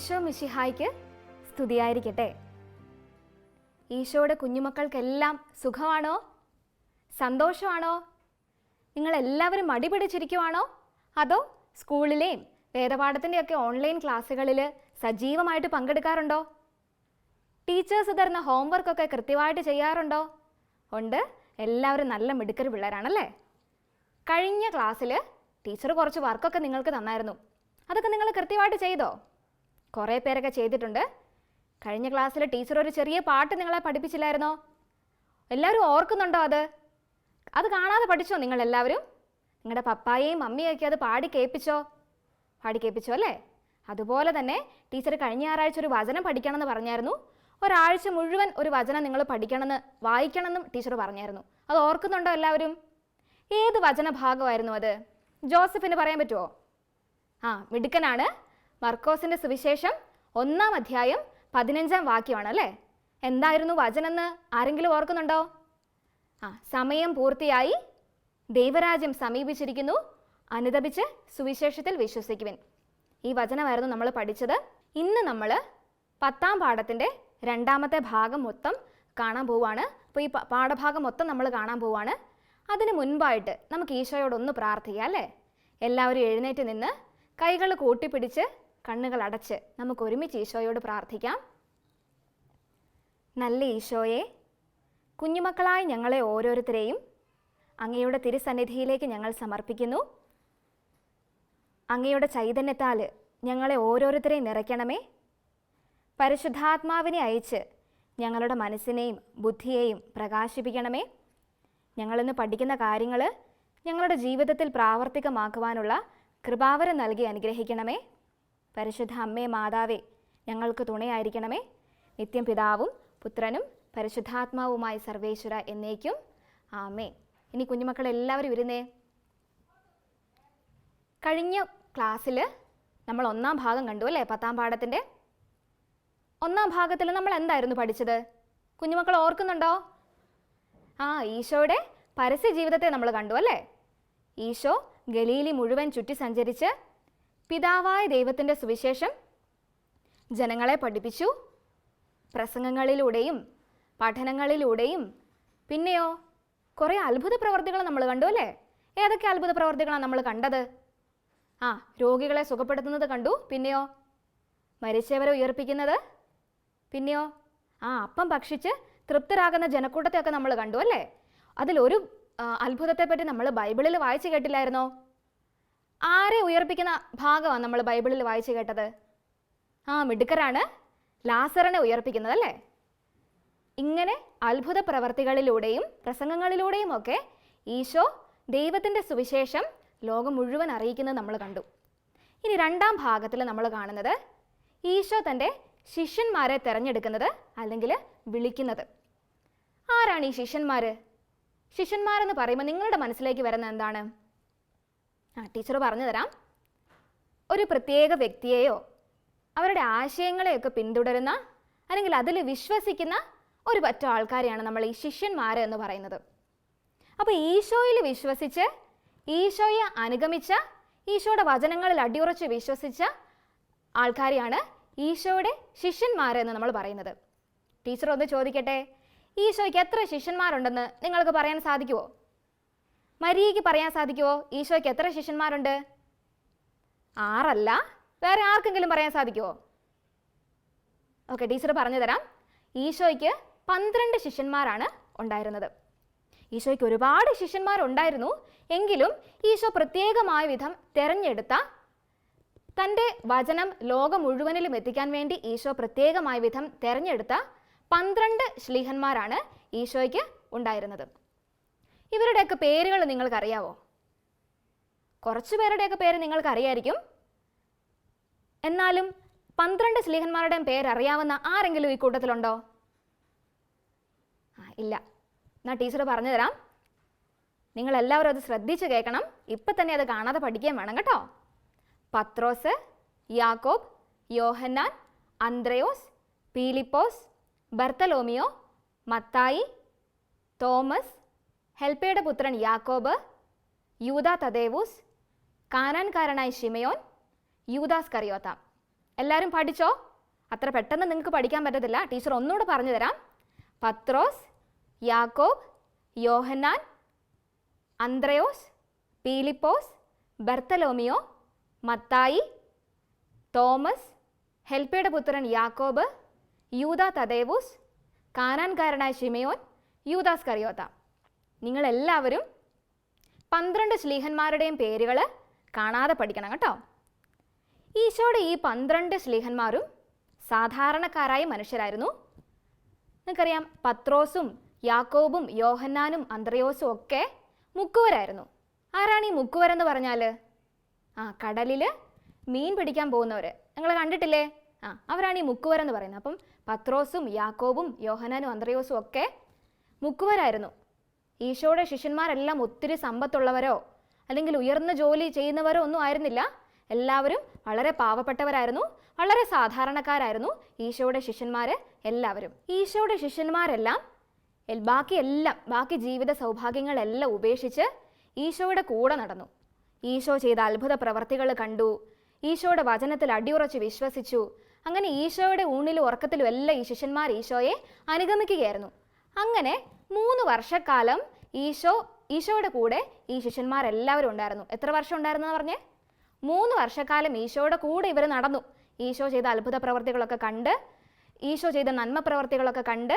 ഈശോ മിഷിഹായ്ക്ക് സ്തുതിയായിരിക്കട്ടെ. ഈശോയുടെ കുഞ്ഞുമക്കൾക്കെല്ലാം സുഖമാണോ? സന്തോഷമാണോ? നിങ്ങളെല്ലാവരും മടി പിടിച്ചിരിക്കുവാണോ അതോ സ്കൂളിലെയും വേദപാഠത്തിന്റെയൊക്കെ ഓൺലൈൻ ക്ലാസ്സുകളിൽ സജീവമായിട്ട് പങ്കെടുക്കാറുണ്ടോ? ടീച്ചേഴ്സ് തരുന്ന ഹോംവർക്കൊക്കെ കൃത്യമായിട്ട് ചെയ്യാറുണ്ടോ? ഉണ്ട്. എല്ലാവരും നല്ല മിടുക്കർ പിള്ളേരാണല്ലേ? കഴിഞ്ഞ ക്ലാസ്സിൽ ടീച്ചർ കുറച്ച് വർക്കൊക്കെ നിങ്ങൾക്ക് തന്നായിരുന്നു. അതൊക്കെ നിങ്ങൾ കൃത്യമായിട്ട് ചെയ്തോ? കുറേ പേരൊക്കെ ചെയ്തിട്ടുണ്ട്. കഴിഞ്ഞ ക്ലാസ്സിൽ ടീച്ചർ ഒരു ചെറിയ പാട്ട് നിങ്ങളെ പഠിപ്പിച്ചില്ലായിരുന്നോ? എല്ലാവരും ഓർക്കുന്നുണ്ടോ അത്? അത് കാണാതെ പഠിച്ചോ നിങ്ങൾ എല്ലാവരും നിങ്ങളുടെ പപ്പായെയും മമ്മിയൊക്കെ അത് പാടി കേൾപ്പിച്ചോ? പാടി കേൾപ്പിച്ചോ അല്ലേ? അതുപോലെ തന്നെ ടീച്ചർ കഴിഞ്ഞ ഞായറാഴ്ച ഒരു വചനം പഠിക്കണമെന്ന് പറഞ്ഞായിരുന്നു. ഒരാഴ്ച മുഴുവൻ ഒരു വചനം നിങ്ങൾ പഠിക്കണമെന്ന് വായിക്കണമെന്നും ടീച്ചർ പറഞ്ഞായിരുന്നു. അത് ഓർക്കുന്നുണ്ടോ എല്ലാവരും? ഏത് വചന ഭാഗമായിരുന്നു അത്? ജോസഫിന് പറയാൻ പറ്റുമോ ആ മിടുക്കനാണ്. മർക്കോസിന്റെ സുവിശേഷം ഒന്നാം അധ്യായം പതിനഞ്ചാം വാക്യമാണ് അല്ലേ? എന്തായിരുന്നു വചനെന്ന് ആരെങ്കിലും ഓർക്കുന്നുണ്ടോ? ആ സമയം പൂർത്തിയായി. ദൈവരാജ്യം സമീപിച്ചിരിക്കുന്നു. അനുദപിച്ച് സുവിശേഷത്തിൽ വിശ്വസിക്കുവിൻ. ഈ വചനമായിരുന്നു നമ്മൾ പഠിച്ചത്. ഇന്ന് നമ്മൾ പത്താം പാഠത്തിന്റെ രണ്ടാമത്തെ ഭാഗം മൊത്തം കാണാൻ പോവുകയാണ് അപ്പോൾ ഈ പാഠഭാഗം മൊത്തം നമ്മൾ കാണാൻ പോവുകയാണ് അതിന് മുൻപായിട്ട് നമുക്ക് ഈശോയോടൊന്ന് പ്രാർത്ഥിക്കാം അല്ലേ? എല്ലാവരും എഴുന്നേറ്റ് നിന്ന് കൈകൾ കൂട്ടിപ്പിടിച്ച് കണ്ണുകൾ അടച്ച് നമുക്ക് ഒരുമിച്ച് ഈശോയോട് പ്രാർത്ഥിക്കാം. നല്ല ഈശോയെ കുഞ്ഞുമക്കളായ ഞങ്ങളെ ഓരോരുത്തരെയും അങ്ങയുടെ തിരുസന്നിധിയിലേക്ക് ഞങ്ങൾ സമർപ്പിക്കുന്നു. അങ്ങയുടെ ചൈതന്യത്താൽ ഞങ്ങളെ ഓരോരുത്തരെയും നിറയ്ക്കണമേ. പരിശുദ്ധാത്മാവിനെ അയച്ച് ഞങ്ങളുടെ മനസ്സിനെയും ബുദ്ധിയെയും പ്രകാശിപ്പിക്കണമേ. ഞങ്ങളിന്ന് പഠിക്കുന്ന കാര്യങ്ങൾ ഞങ്ങളുടെ ജീവിതത്തിൽ പ്രാവർത്തികമാക്കുവാനുള്ള കൃപാവരം നൽകി അനുഗ്രഹിക്കണമേ. പരിശുദ്ധ അമ്മേ മാതാവേ ഞങ്ങൾക്ക് തുണയായിരിക്കണമേ. നിത്യം പിതാവും പുത്രനും പരിശുദ്ധാത്മാവുമായ സർവേശ്വര എന്നേക്കും. ആമേ ഇനി കുഞ്ഞുമക്കളെല്ലാവരും ഇരുന്നേ. കഴിഞ്ഞ ക്ലാസ്സിൽ നമ്മൾ ഒന്നാം ഭാഗം കണ്ടു അല്ലേ പത്താം പാഠത്തിന്റെ ഒന്നാം ഭാഗത്തിൽ നമ്മൾ എന്തായിരുന്നു പഠിച്ചത്? കുഞ്ഞുമക്കൾ ഓർക്കുന്നുണ്ടോ? ആ ഈശോയുടെ പരസ്യ ജീവിതത്തെ നമ്മൾ കണ്ടു അല്ലേ? ഈശോ ഗലീലി മുഴുവൻ ചുറ്റി സഞ്ചരിച്ച് പിതാവായ ദൈവത്തിന്റെ സുവിശേഷം ജനങ്ങളെ പഠിപ്പിച്ചു. പ്രസംഗങ്ങളിലൂടെയും പഠനങ്ങളിലൂടെയും പിന്നെയോ കുറേ അത്ഭുത പ്രവർത്തികൾ നമ്മൾ കണ്ടു അല്ലേ? ഏതൊക്കെ അത്ഭുത പ്രവർത്തികളാണ് നമ്മൾ കണ്ടത്? ആ രോഗികളെ സുഖപ്പെടുത്തുന്നത് കണ്ടു. പിന്നെയോ മരിച്ചവരെ ഉയർപ്പിക്കുന്നത്? പിന്നെയോ ആ അപ്പം ഭക്ഷിച്ച് തൃപ്തരാകുന്ന ജനക്കൂട്ടത്തെയൊക്കെ നമ്മൾ കണ്ടു അല്ലേ? അതിലൊരു അത്ഭുതത്തെപ്പറ്റി നമ്മൾ ബൈബിളിൽ വായിച്ചു കേട്ടില്ലായിരുന്നോ? ആരെ ഉയർപ്പിക്കുന്ന ഭാഗമാണ് നമ്മൾ ബൈബിളിൽ വായിച്ചു കേട്ടത്? ആ മിടുക്കരാണ് ലാസറിനെ ഉയർപ്പിക്കുന്നത് അല്ലേ? ഇങ്ങനെ അത്ഭുത പ്രവർത്തികളിലൂടെയും പ്രസംഗങ്ങളിലൂടെയും ഒക്കെ ഈശോ ദൈവത്തിന്റെ സുവിശേഷം ലോകം മുഴുവൻ അറിയിക്കുന്നത് നമ്മൾ കണ്ടു. ഇനി രണ്ടാം ഭാഗത്തിൽ നമ്മൾ കാണുന്നത് ഈശോ തന്റെ ശിഷ്യന്മാരെ തിരഞ്ഞെടുക്കുന്നത് അല്ലെങ്കിൽ വിളിക്കുന്നത്. ആരാണ് ഈ ശിഷ്യന്മാർ ശിഷ്യന്മാരെന്ന് പറയുമ്പോൾ നിങ്ങളുടെ മനസ്സിലേക്ക് വരുന്ന എന്താണ്? ആ ടീച്ചർ പറഞ്ഞു തരാം ഒരു പ്രത്യേക വ്യക്തിയെയോ അവരുടെ ആശയങ്ങളെയൊക്കെ പിന്തുടരുന്ന അല്ലെങ്കിൽ അതിൽ വിശ്വസിക്കുന്ന ഒരു പറ്റം ആൾക്കാരെയാണ് നമ്മൾ ഈ ശിഷ്യന്മാർ എന്ന് പറയുന്നത്. അപ്പോൾ ഈശോയിൽ വിശ്വസിച്ച് ഈശോയെ അനുഗമിച്ച ഈശോയുടെ വചനങ്ങളിൽ അടിയുറച്ച് വിശ്വസിച്ച ആൾക്കാരെയാണ് ഈശോയുടെ ശിഷ്യന്മാർ എന്ന് നമ്മൾ പറയുന്നത്. ടീച്ചർ ഒന്ന് ചോദിക്കട്ടെ? ഈശോയ്ക്ക് എത്ര ശിഷ്യന്മാരുണ്ടെന്ന് നിങ്ങൾക്ക് പറയാൻ സാധിക്കുമോ മരിയയ്ക്ക് പറയാൻ സാധിക്കുമോ ഈശോയ്ക്ക് എത്ര ശിഷ്യന്മാരുണ്ട്? ആറല്ല. വേറെ ആർക്കെങ്കിലും പറയാൻ സാധിക്കുമോ ഓക്കെ ടീച്ചർ പറഞ്ഞു തരാം ഈശോയ്ക്ക് പന്ത്രണ്ട് ശിഷ്യന്മാരാണ് ഉണ്ടായിരുന്നത്. ഈശോയ്ക്ക് ഒരുപാട് ശിഷ്യന്മാരുണ്ടായിരുന്നു. എങ്കിലും ഈശോ പ്രത്യേകമായ വിധം തെരഞ്ഞെടുത്ത തന്റെ വചനം ലോകം മുഴുവനിലും എത്തിക്കാൻ വേണ്ടി ഈശോ പ്രത്യേകമായ വിധം തെരഞ്ഞെടുത്ത പന്ത്രണ്ട് ശ്ലീഹന്മാരാണ് ഈശോയ്ക്ക് ഉണ്ടായിരുന്നത്. ഇവരുടെയൊക്കെ പേരുകൾ നിങ്ങൾക്കറിയാവോ? കുറച്ച് പേരുടെയൊക്കെ പേര് നിങ്ങൾക്കറിയായിരിക്കും. എന്നാലും പന്ത്രണ്ട് സ്ലീഹന്മാരുടെയും പേരറിയാവുന്ന ആരെങ്കിലും ഈ കൂട്ടത്തിലുണ്ടോ? ആ ഇല്ല. എന്നാ ടീച്ചർ പറഞ്ഞു തരാം നിങ്ങൾ എല്ലാവരും അത് ശ്രദ്ധിച്ച് കേൾക്കണം. ഇപ്പം തന്നെ അത് കാണാതെ പഠിക്കുകയും വേണം കേട്ടോ. പത്രോസ് യാക്കോബ് യോഹന്നാൻ അന്ത്രയോസ് പീലിപ്പോസ് ബർത്തലോമിയോ മത്തായി തോമസ് ഹെൽപ്പയുടെ പുത്രൻ യാക്കോബ് യൂത തദേവൂസ് കാനാൻകാരനായ ഷിമയോൻ യൂദാസ് കറിയോത്ത. എല്ലാവരും പഠിച്ചോ? അത്ര പെട്ടെന്ന് നിങ്ങൾക്ക് പഠിക്കാൻ പറ്റത്തില്ല. ടീച്ചർ ഒന്നുകൂടെ പറഞ്ഞു തരാം. പത്രോസ് യാക്കോബ് യോഹന്നാൻ അന്ത്രയോസ് പീലിപ്പോസ് ബർത്തലോമിയോ മത്തായി തോമസ് ഹെൽപ്പയുടെ പുത്രൻ യാക്കോബ് യൂത തദേവൂസ് കാനാൻകാരനായ ഷിമയോൻ യൂദാസ് കറിയോത്ത. നിങ്ങളെല്ലാവരും പന്ത്രണ്ട് ശ്ലീഹന്മാരുടെയും പേരുകൾ കാണാതെ പഠിക്കണം കേട്ടോ. ഈശോയുടെ ഈ പന്ത്രണ്ട് ശ്ലീഹന്മാരും സാധാരണക്കാരായ മനുഷ്യരായിരുന്നു. നിങ്ങൾക്കറിയാം പത്രോസും യാക്കോബും യോഹന്നാനും അന്ത്രയോസും ഒക്കെ മുക്കുവരായിരുന്നു. ആരാണ് ഈ മുക്കുവരെന്ന് പറഞ്ഞാൽ ആ കടലിൽ മീൻ പിടിക്കാൻ പോകുന്നവർ നിങ്ങൾ കണ്ടിട്ടില്ലേ? ആ അവരാണ് ഈ മുക്കുവരെന്ന് പറയുന്നത്. അപ്പം പത്രോസും യാക്കോബും യോഹനാനും അന്ത്രയോസും ഒക്കെ മുക്കുവരായിരുന്നു. ഈശോയുടെ ശിഷ്യന്മാരെല്ലാം ഒത്തിരി സമ്പത്തുള്ളവരോ അല്ലെങ്കിൽ ഉയർന്ന ജോലി ചെയ്യുന്നവരോ ഒന്നും ആയിരുന്നില്ല. എല്ലാവരും വളരെ പാവപ്പെട്ടവരായിരുന്നു. വളരെ സാധാരണക്കാരായിരുന്നു ഈശോയുടെ ശിഷ്യന്മാർ എല്ലാവരും. ഈശോയുടെ ശിഷ്യന്മാരെല്ലാം ബാക്കി എല്ലാം ബാക്കി ജീവിത സൗഭാഗ്യങ്ങളെല്ലാം ഉപേക്ഷിച്ച് ഈശോയുടെ കൂടെ നടന്നു. ഈശോ ചെയ്ത അത്ഭുത പ്രവർത്തികൾ കണ്ടു. ഈശോയുടെ വചനത്തിൽ അടിയുറച്ച് വിശ്വസിച്ചു. അങ്ങനെ ഈശോയുടെ ഊണിലും ഉറക്കത്തിലും എല്ലാം ഈ ശിഷ്യന്മാർ ഈശോയെ അനുഗമിക്കുകയായിരുന്നു. അങ്ങനെ മൂന്ന് വർഷക്കാലം ഈശോ ഈശോയുടെ കൂടെ ഈ ശിഷ്യന്മാരെല്ലാവരും ഉണ്ടായിരുന്നു. എത്ര വർഷം ഉണ്ടായിരുന്നു പറഞ്ഞേ? മൂന്ന് വർഷക്കാലം ഈശോയുടെ കൂടെ ഇവർ നടന്നു. ഈശോ ചെയ്ത അത്ഭുത പ്രവർത്തികളൊക്കെ കണ്ട് ഈശോ ചെയ്ത നന്മ പ്രവർത്തികളൊക്കെ കണ്ട്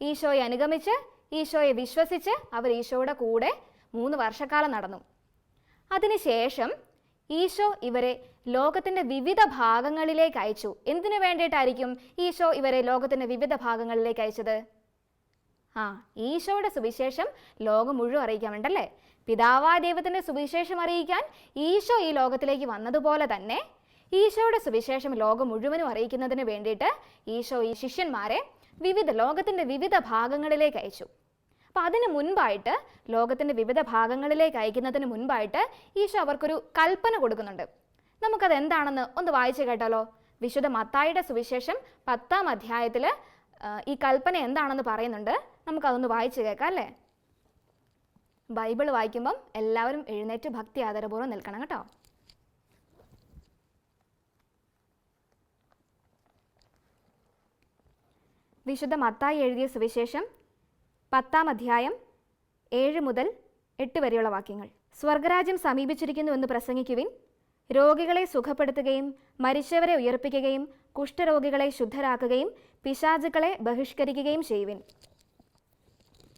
ഈശോയെ അനുഗമിച്ച് ഈശോയെ വിശ്വസിച്ച് അവർ ഈശോയുടെ കൂടെ മൂന്ന് വർഷക്കാലം നടന്നു. അതിനുശേഷം ഈശോ ഇവരെ ലോകത്തിന്റെ വിവിധ ഭാഗങ്ങളിലേക്ക് അയച്ചു. എന്തിനു വേണ്ടിയിട്ടായിരിക്കും ഈശോ ഇവരെ ലോകത്തിന്റെ വിവിധ ഭാഗങ്ങളിലേക്ക് അയച്ചത്? ആ ഈശോയുടെ സുവിശേഷം ലോകം മുഴുവൻ അറിയിക്കാൻ വേണ്ടല്ലേ പിതാവായ ദൈവത്തിന്റെ സുവിശേഷം അറിയിക്കാൻ ഈശോ ഈ ലോകത്തിലേക്ക് വന്നതുപോലെ തന്നെ ഈശോയുടെ സുവിശേഷം ലോകം മുഴുവനും അറിയിക്കുന്നതിന് വേണ്ടിയിട്ട് ഈശോ ഈ ശിഷ്യന്മാരെ വിവിധ ലോകത്തിന്റെ വിവിധ ഭാഗങ്ങളിലേക്ക് അയച്ചു. അപ്പം അതിന് മുൻപായിട്ട് ലോകത്തിന്റെ വിവിധ ഭാഗങ്ങളിലേക്ക് അയക്കുന്നതിന് മുൻപായിട്ട് ഈശോ അവർക്കൊരു കൽപ്പന കൊടുക്കുന്നുണ്ട്. നമുക്കത് എന്താണെന്ന് ഒന്ന് വായിച്ചു കേട്ടാലോ? വിശുദ്ധ മത്തായിയുടെ സുവിശേഷം പത്താം അധ്യായത്തിൽ ഈ കൽപ്പന എന്താണെന്ന് പറയുന്നുണ്ട്. നമുക്കതൊന്ന് വായിച്ചു കേൾക്കാം അല്ലേ? ബൈബിൾ വായിക്കുമ്പം എല്ലാവരും എഴുന്നേറ്റ് ഭക്തി ആദരപൂർവം നിൽക്കണം കേട്ടോ. വിശുദ്ധ മത്തായി എഴുതിയ സുവിശേഷം പത്താം അധ്യായം ഏഴ് മുതൽ എട്ട് വരെയുള്ള വാക്യങ്ങൾ. സ്വർഗരാജ്യം സമീപിച്ചിരിക്കുന്നുവെന്ന് പ്രസംഗിക്കുവിൻ രോഗികളെ സുഖപ്പെടുത്തുകയും മരിച്ചവരെ ഉയർപ്പിക്കുകയും കുഷ്ഠരോഗികളെ ശുദ്ധരാക്കുകയും പിശാചുക്കളെ ബഹിഷ്കരിക്കുകയും ചെയ്യുവിൻ.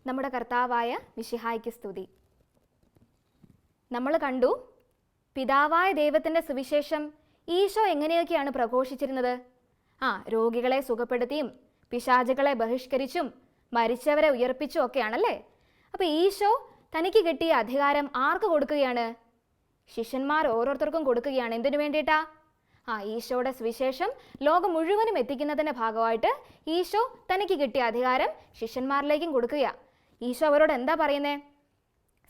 നമ്മുടെ കർത്താവായ മിശിഹായ്ക്ക് സ്തുതി. നമ്മൾ കണ്ടു പിതാവായ ദൈവത്തിന്റെ സുവിശേഷം ഈശോ എങ്ങനെയൊക്കെയാണ് പ്രഘോഷിച്ചിരുന്നത്? ആ രോഗികളെ സുഖപ്പെടുത്തിയും പിശാചുകളെ ബഹിഷ്കരിച്ചും മരിച്ചവരെ ഉയർപ്പിച്ചും ഒക്കെയാണല്ലേ? അപ്പോൾ ഈശോ തനിക്ക് കിട്ടിയ അധികാരം ആർക്ക് കൊടുക്കുകയാണ്? ശിഷ്യന്മാർ ഓരോരുത്തർക്കും കൊടുക്കുകയാണ്. എന്തിനു വേണ്ടിയിട്ടാ? ആ ഈശോയുടെ സുവിശേഷം ലോകം മുഴുവനും എത്തിക്കുന്നതിന്റെ ഭാഗമായിട്ട് ഈശോ തനിക്ക് കിട്ടിയ അധികാരം ശിഷ്യന്മാരിലേക്കും കൊടുക്കുക ഈശോ അവരോട് എന്താ പറയുന്നേ?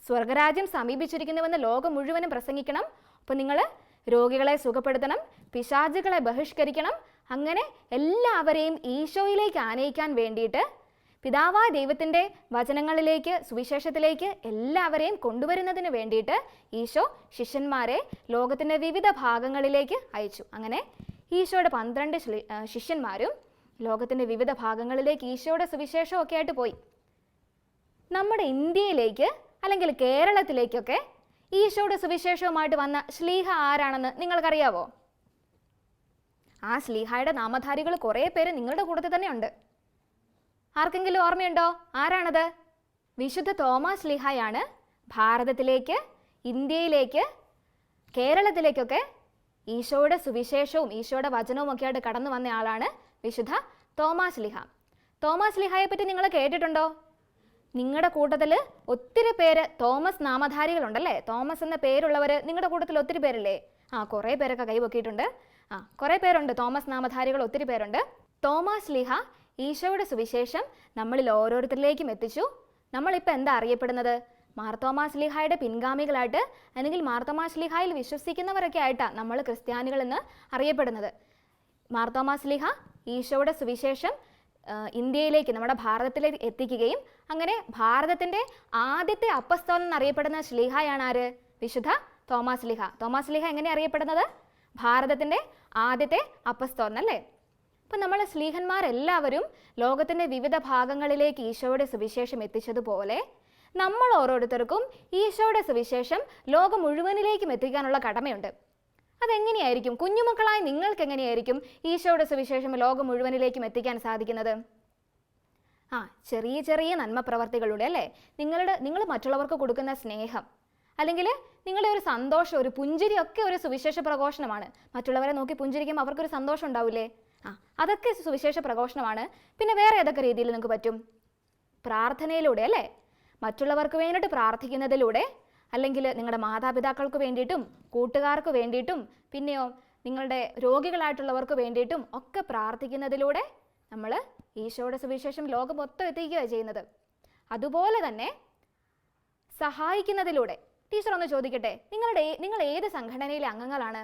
സ്വർഗരാജ്യം സമീപിച്ചിരിക്കുന്നുവെന്ന് ലോകം മുഴുവനും പ്രസംഗിക്കണം. അപ്പോൾ നിങ്ങൾ രോഗികളെ സുഖപ്പെടുത്തണം പിശാചുകളെ ബഹിഷ്കരിക്കണം. അങ്ങനെ എല്ലാവരെയും ഈശോയിലേക്ക് ആനയിക്കാൻ വേണ്ടിയിട്ട് പിതാവായ ദൈവത്തിന്റെ വചനങ്ങളിലേക്ക് സുവിശേഷത്തിലേക്ക് എല്ലാവരെയും കൊണ്ടുവരുന്നതിന് വേണ്ടിയിട്ട് ഈശോ ശിഷ്യന്മാരെ ലോകത്തിന്റെ വിവിധ ഭാഗങ്ങളിലേക്ക് അയച്ചു. അങ്ങനെ ഈശോയുടെ പന്ത്രണ്ട് ശിഷ്യന്മാരും ലോകത്തിന്റെ വിവിധ ഭാഗങ്ങളിലേക്ക് ഈശോയുടെ സുവിശേഷമൊക്കെ ആയിട്ട് പോയി. നമ്മുടെ ഇന്ത്യയിലേക്ക് അല്ലെങ്കിൽ കേരളത്തിലേക്കൊക്കെ ഈശോയുടെ സുവിശേഷവുമായിട്ട് വന്ന ശ്ലീഹ ആരാണെന്ന് നിങ്ങൾക്കറിയാവോ? ആ ശ്ലീഹായുടെ നാമധാരികൾ കുറേ പേര് നിങ്ങളുടെ കൂട്ടത്തിൽ തന്നെ ഉണ്ട്. ആർക്കെങ്കിലും ഓർമ്മയുണ്ടോ? ആരാണത്? വിശുദ്ധ തോമസ് ലീഹായാണ് ഭാരതത്തിലേക്ക് ഇന്ത്യയിലേക്ക് കേരളത്തിലേക്കൊക്കെ ഈശോയുടെ സുവിശേഷവും ഈശോയുടെ വചനവും ഒക്കെ ആയിട്ട് കടന്നു വന്ന ആളാണ് വിശുദ്ധ തോമാസ് ലിഹ തോമസ് ലിഹായെ പറ്റി നിങ്ങൾ കേട്ടിട്ടുണ്ടോ? നിങ്ങളുടെ കൂട്ടത്തിൽ ഒത്തിരി പേര് തോമസ് നാമധാരികളുണ്ടല്ലേ? തോമസ് എന്ന പേരുള്ളവർ നിങ്ങളുടെ കൂട്ടത്തിൽ ഒത്തിരി പേരല്ലേ? ആ കുറേ പേരൊക്കെ കൈവക്കിയിട്ടുണ്ട് ആ കുറേ പേരുണ്ട്. തോമസ് നാമധാരികൾ ഒത്തിരി പേരുണ്ട്. തോമസ് ലിഹ ഈശോയുടെ സുവിശേഷം നമ്മളിൽ ഓരോരുത്തരിലേക്കും എത്തിച്ചു. നമ്മളിപ്പോൾ എന്താ അറിയപ്പെടുന്നത്? മാർത്തോമാസ് ലിഹായുടെ പിൻഗാമികളായിട്ട് അല്ലെങ്കിൽ മാർത്തോമാസ് ലിഹായിൽ വിശ്വസിക്കുന്നവരൊക്കെ ആയിട്ടാണ് നമ്മൾ ക്രിസ്ത്യാനികൾ എന്ന് അറിയപ്പെടുന്നത് മാർത്തോമാസ് ലിഹ ഈശോയുടെ സുവിശേഷം ഇന്ത്യയിലേക്ക് നമ്മുടെ ഭാരതത്തിലേക്ക് എത്തിക്കുകയും അങ്ങനെ ഭാരതത്തിന്റെ ആദ്യത്തെ അപ്പസ്തോലൻ എന്നറിയപ്പെടുന്ന ശ്ലീഹയാണ് ആര്? വിശുദ്ധ തോമാസ് ലിഹ തോമാസ് ലിഹ എങ്ങനെ അറിയപ്പെടുന്നത്? ഭാരതത്തിന്റെ ആദ്യത്തെ അപ്പസ്തോലൻ അല്ലേ? അപ്പം നമ്മൾ സ്ലീഹന്മാരെല്ലാവരും ലോകത്തിന്റെ വിവിധ ഭാഗങ്ങളിലേക്ക് ഈശോയുടെ സുവിശേഷം എത്തിച്ചതുപോലെ നമ്മൾ ഓരോരുത്തർക്കും ഈശോയുടെ സുവിശേഷം ലോകം മുഴുവനിലേക്കും എത്തിക്കാനുള്ള കടമയുണ്ട്. അതെങ്ങനെയായിരിക്കും? കുഞ്ഞുമക്കളായ നിങ്ങൾക്ക് എങ്ങനെയായിരിക്കും ഈശോയുടെ സുവിശേഷം ലോകം മുഴുവനിലേക്കും എത്തിക്കാൻ സാധിക്കുന്നത്? ആ ചെറിയ ചെറിയ നന്മ പ്രവർത്തികളുടെ അല്ലേ? നിങ്ങളുടെ നിങ്ങൾ മറ്റുള്ളവർക്ക് കൊടുക്കുന്ന സ്നേഹം അല്ലെങ്കിൽ നിങ്ങളുടെ ഒരു സന്തോഷം ഒരു പുഞ്ചിരി ഒക്കെ ഒരു സുവിശേഷ പ്രഘോഷണമാണ്. മറ്റുള്ളവരെ നോക്കി പുഞ്ചിരിക്കുമ്പോൾ അവർക്കൊരു സന്തോഷം ഉണ്ടാവില്ലേ ആ അതൊക്കെ സുവിശേഷ പ്രഘോഷണമാണ്. പിന്നെ വേറെ ഏതൊക്കെ രീതിയിൽ നിങ്ങൾക്ക് പറ്റും? പ്രാർത്ഥനയിലൂടെ അല്ലേ? മറ്റുള്ളവർക്ക് വേണ്ടിയിട്ട് പ്രാർത്ഥിക്കുന്നതിലൂടെ അല്ലെങ്കിൽ നിങ്ങളുടെ മാതാപിതാക്കൾക്ക് വേണ്ടിയിട്ടും കൂട്ടുകാർക്ക് വേണ്ടിയിട്ടും പിന്നെയോ നിങ്ങളുടെ രോഗികളായിട്ടുള്ളവർക്ക് വേണ്ടിയിട്ടും ഒക്കെ പ്രാർത്ഥിക്കുന്നതിലൂടെ നമ്മൾ ഈശോയുടെ സുവിശേഷം ലോകം മൊത്തം എത്തിക്കുകയാണ് ചെയ്യുന്നത്. അതുപോലെ തന്നെ സഹായിക്കുന്നതിലൂടെ ടീച്ചർ ഒന്ന് ചോദിക്കട്ടെ നിങ്ങളുടെ നിങ്ങൾ ഏത് സംഘടനയിലെ അംഗങ്ങളാണ്?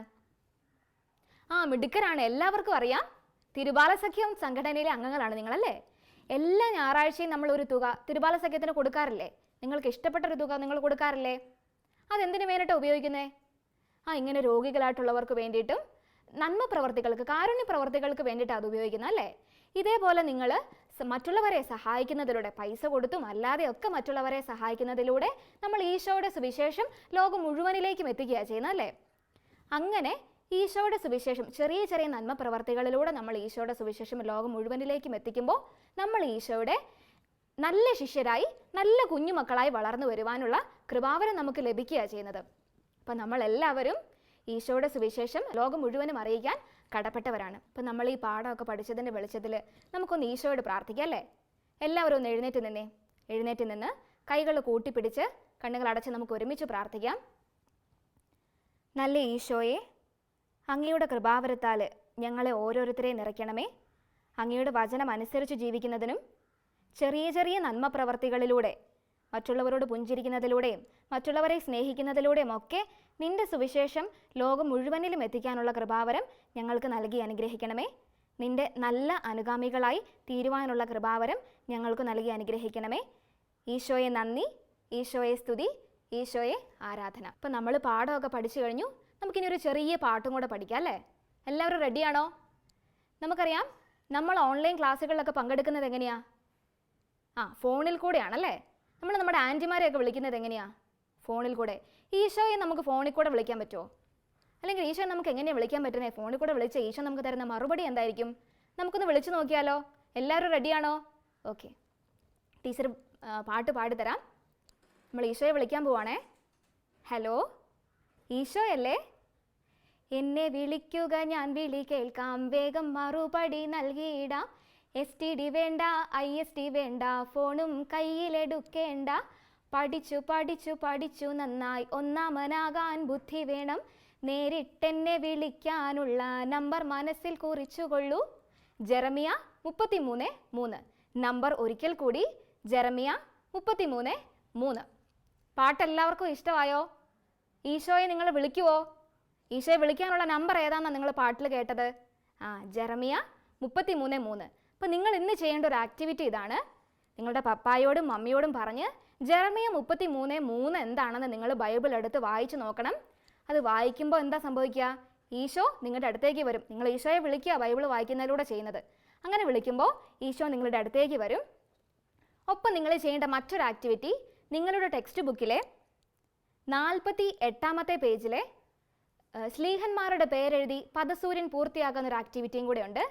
ആ മിടുക്കരാണ് എല്ലാവർക്കും അറിയാം. തിരുബാല സഖ്യം സംഘടനയിലെ അംഗങ്ങളാണ് നിങ്ങളല്ലേ? എല്ലാ ഞായറാഴ്ചയും നമ്മൾ ഒരു തുക തിരുബാല സഖ്യത്തിന് കൊടുക്കാറില്ലേ? നിങ്ങൾക്ക് ഇഷ്ടപ്പെട്ട ഒരു തുക നിങ്ങൾ കൊടുക്കാറില്ലേ? അതെന്തിനു വേണ്ടിയിട്ട് ഉപയോഗിക്കുന്നത് ആ ഇങ്ങനെ രോഗികളായിട്ടുള്ളവർക്ക് വേണ്ടിയിട്ടും നന്മ പ്രവർത്തികൾക്ക് കാരുണ്യ പ്രവർത്തികൾക്ക് വേണ്ടിയിട്ട് അത് ഉപയോഗിക്കുന്നത് അല്ലേ? ഇതേപോലെ നിങ്ങൾ മറ്റുള്ളവരെ സഹായിക്കുന്നതിലൂടെ പൈസ കൊടുത്തും അല്ലാതെ ഒക്കെ മറ്റുള്ളവരെ സഹായിക്കുന്നതിലൂടെ നമ്മൾ ഈശോയുടെ സുവിശേഷം ലോകം മുഴുവനിലേക്കും എത്തിക്കുകയാണ് ചെയ്യുന്നത് അല്ലേ? അങ്ങനെ ഈശോയുടെ സുവിശേഷം ചെറിയ ചെറിയ നന്മ പ്രവർത്തികളിലൂടെ നമ്മൾ ഈശോയുടെ സുവിശേഷം ലോകം മുഴുവനിലേക്കും എത്തിക്കുമ്പോൾ നമ്മൾ ഈശോയുടെ നല്ല ശിഷ്യരായി നല്ല കുഞ്ഞുമക്കളായി വളർന്നു വരുവാനുള്ള കൃപാവരം നമുക്ക് ലഭിക്കുകയാണ് ചെയ്യുന്നത്. അപ്പം നമ്മളെല്ലാവരും ഈശോയുടെ സുവിശേഷം ലോകം മുഴുവനും അറിയിക്കാൻ കടപ്പെട്ടവരാണ്. അപ്പം നമ്മൾ ഈ പാഠമൊക്കെ പഠിച്ചതിന്റെ വെളിച്ചത്തിൽ നമുക്കൊന്ന് ഈശോയോട് പ്രാർത്ഥിക്കാം അല്ലേ? എല്ലാവരും ഒന്ന് എഴുന്നേറ്റ് നിന്നേ. എഴുന്നേറ്റ് നിന്ന് കൈകൾ കൂട്ടിപ്പിടിച്ച് കണ്ണുകൾ അടച്ച് നമുക്ക് ഒരുമിച്ച് പ്രാർത്ഥിക്കാം. നല്ല ഈശോയെ അങ്ങയുടെ കൃപാവരത്താൽ ഞങ്ങളെ ഓരോരുത്തരെയും നിറയ്ക്കണമേ. അങ്ങയുടെ വചനം അനുസരിച്ച് ജീവിക്കുന്നതിനും ചെറിയ ചെറിയ നന്മ പ്രവർത്തികളിലൂടെ മറ്റുള്ളവരോട് പുഞ്ചിരിക്കുന്നതിലൂടെയും മറ്റുള്ളവരെ സ്നേഹിക്കുന്നതിലൂടെയും ഒക്കെ നിന്റെ സുവിശേഷം ലോകം മുഴുവനിലും എത്തിക്കാനുള്ള കൃപാവരം ഞങ്ങൾക്ക് നൽകി അനുഗ്രഹിക്കണമേ. നിന്റെ നല്ല അനുഗാമികളായി തീരുവാനുള്ള കൃപാവരം ഞങ്ങൾക്ക് നൽകി അനുഗ്രഹിക്കണമേ. ഈശോയെ നന്ദി ഈശോയെ സ്തുതി ഈശോയെ ആരാധന. ഇപ്പം നമ്മൾ പാഠമൊക്കെ പഠിച്ചു കഴിഞ്ഞു. നമുക്കിനി ഒരു ചെറിയ പാട്ടും കൂടെ പഠിക്കാം അല്ലേ? എല്ലാവരും റെഡിയാണോ നമുക്കറിയാം നമ്മൾ ഓൺലൈൻ ക്ലാസ്സുകളിലൊക്കെ പങ്കെടുക്കുന്നത് എങ്ങനെയാ? ആ ഫോണിൽ കൂടെയാണല്ലേ? നമ്മൾ നമ്മുടെ ആന്റിമാരെയൊക്കെ വിളിക്കുന്നത് എങ്ങനെയാണ് ഫോണിൽ കൂടെ. ഈശോയെ നമുക്ക് ഫോണിൽ കൂടെ വിളിക്കാൻ പറ്റുമോ അല്ലെങ്കിൽ ഈശോയെ നമുക്ക് എങ്ങനെയാണ് വിളിക്കാൻ പറ്റുന്നത് ഫോണിൽ കൂടെ വിളിച്ച ഈശോ നമുക്ക് തരുന്ന മറുപടി എന്തായിരിക്കും? നമുക്കൊന്ന് വിളിച്ചു നോക്കിയാലോ? എല്ലാവരും റെഡിയാണോ ഓക്കെ ടീച്ചർ പാട്ട് പാടിത്തരാം നമ്മൾ ഈശോയെ വിളിക്കാൻ പോവാണേ. ഹലോ ഈശോയല്ലേ? എന്നെ വിളിക്കുക ഞാൻ വിളി കേൾക്കാം. വേഗം മറുപടി നൽകിയിടാം. എസ് ടി ഡി വേണ്ട ഐ എസ് ടി വേണ്ട ഫോണും കയ്യിലെടുക്കേണ്ട. പഠിച്ചു പഠിച്ചു പഠിച്ചു നന്നായി ഒന്നാമനാകാൻ ബുദ്ധി വേണം. നേരിട്ടെന്നെ വിളിക്കാനുള്ള നമ്പർ മനസ്സിൽ കുറിച്ചുകൊള്ളൂ. ജെറമിയ മുപ്പത്തിമൂന്ന് മൂന്ന്. നമ്പർ ഒരിക്കൽ കൂടി ജെറമിയ മുപ്പത്തിമൂന്ന് മൂന്ന്. പാട്ട് എല്ലാവർക്കും ഇഷ്ടമായോ? ഈശോയെ നിങ്ങൾ വിളിക്കുവോ? ഈശോയെ വിളിക്കാനുള്ള നമ്പർ ഏതാണെന്നാണ് നിങ്ങൾ പാട്ടിൽ കേട്ടത്? ആ ജെറമിയ മുപ്പത്തി മൂന്ന് മൂന്ന്. അപ്പോൾ നിങ്ങൾ ഇന്ന് ചെയ്യേണ്ട ഒരു ആക്ടിവിറ്റി ഇതാണ്. നിങ്ങളുടെ പപ്പായോടും മമ്മിയോടും പറഞ്ഞ് ജെറമിയ മുപ്പത്തി മൂന്ന് മൂന്ന് എന്താണെന്ന് നിങ്ങൾ ബൈബിൾ എടുത്ത് വായിച്ചു നോക്കണം. അത് വായിക്കുമ്പോൾ എന്താ സംഭവിക്കുക? ഈശോ നിങ്ങളുടെ അടുത്തേക്ക് വരും. നിങ്ങൾ ഈശോയെ വിളിക്കുക ബൈബിൾ വായിക്കുന്നതിലൂടെ ചെയ്യുന്നത്. അങ്ങനെ വിളിക്കുമ്പോൾ ഈശോ നിങ്ങളുടെ അടുത്തേക്ക് വരും. ഒപ്പം നിങ്ങൾ ചെയ്യേണ്ട മറ്റൊരു ആക്ടിവിറ്റി നിങ്ങളുടെ ടെക്സ്റ്റ് ബുക്കിലെ നാൽപ്പത്തി എട്ടാമത്തെ പേജിലെ സ്ലീഹന്മാരുടെ പേരെഴുതി പദസൂര്യൻ പൂർത്തിയാക്കുന്ന ഒരു ആക്ടിവിറ്റിയും കൂടെ ഉണ്ട്.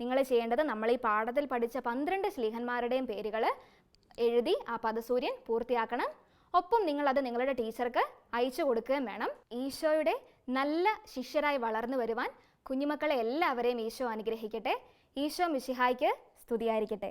നിങ്ങൾ ചെയ്യേണ്ടത് നമ്മൾ ഈ പാഠത്തിൽ പഠിച്ച പന്ത്രണ്ട് ശ്ലീഹന്മാരുടെയും പേരുകൾ എഴുതി ആ പദസൂര്യൻ പൂർത്തിയാക്കണം. ഒപ്പം നിങ്ങളത് നിങ്ങളുടെ ടീച്ചർക്ക് അയച്ചു കൊടുക്കുകയും വേണം. ഈശോയുടെ നല്ല ശിഷ്യരായി വളർന്നു വരുവാൻ കുഞ്ഞുമക്കളെ എല്ലാവരെയും ഈശോ അനുഗ്രഹിക്കട്ടെ. ഈശോ മിശിഹായ്ക്ക് സ്തുതിയായിരിക്കട്ടെ.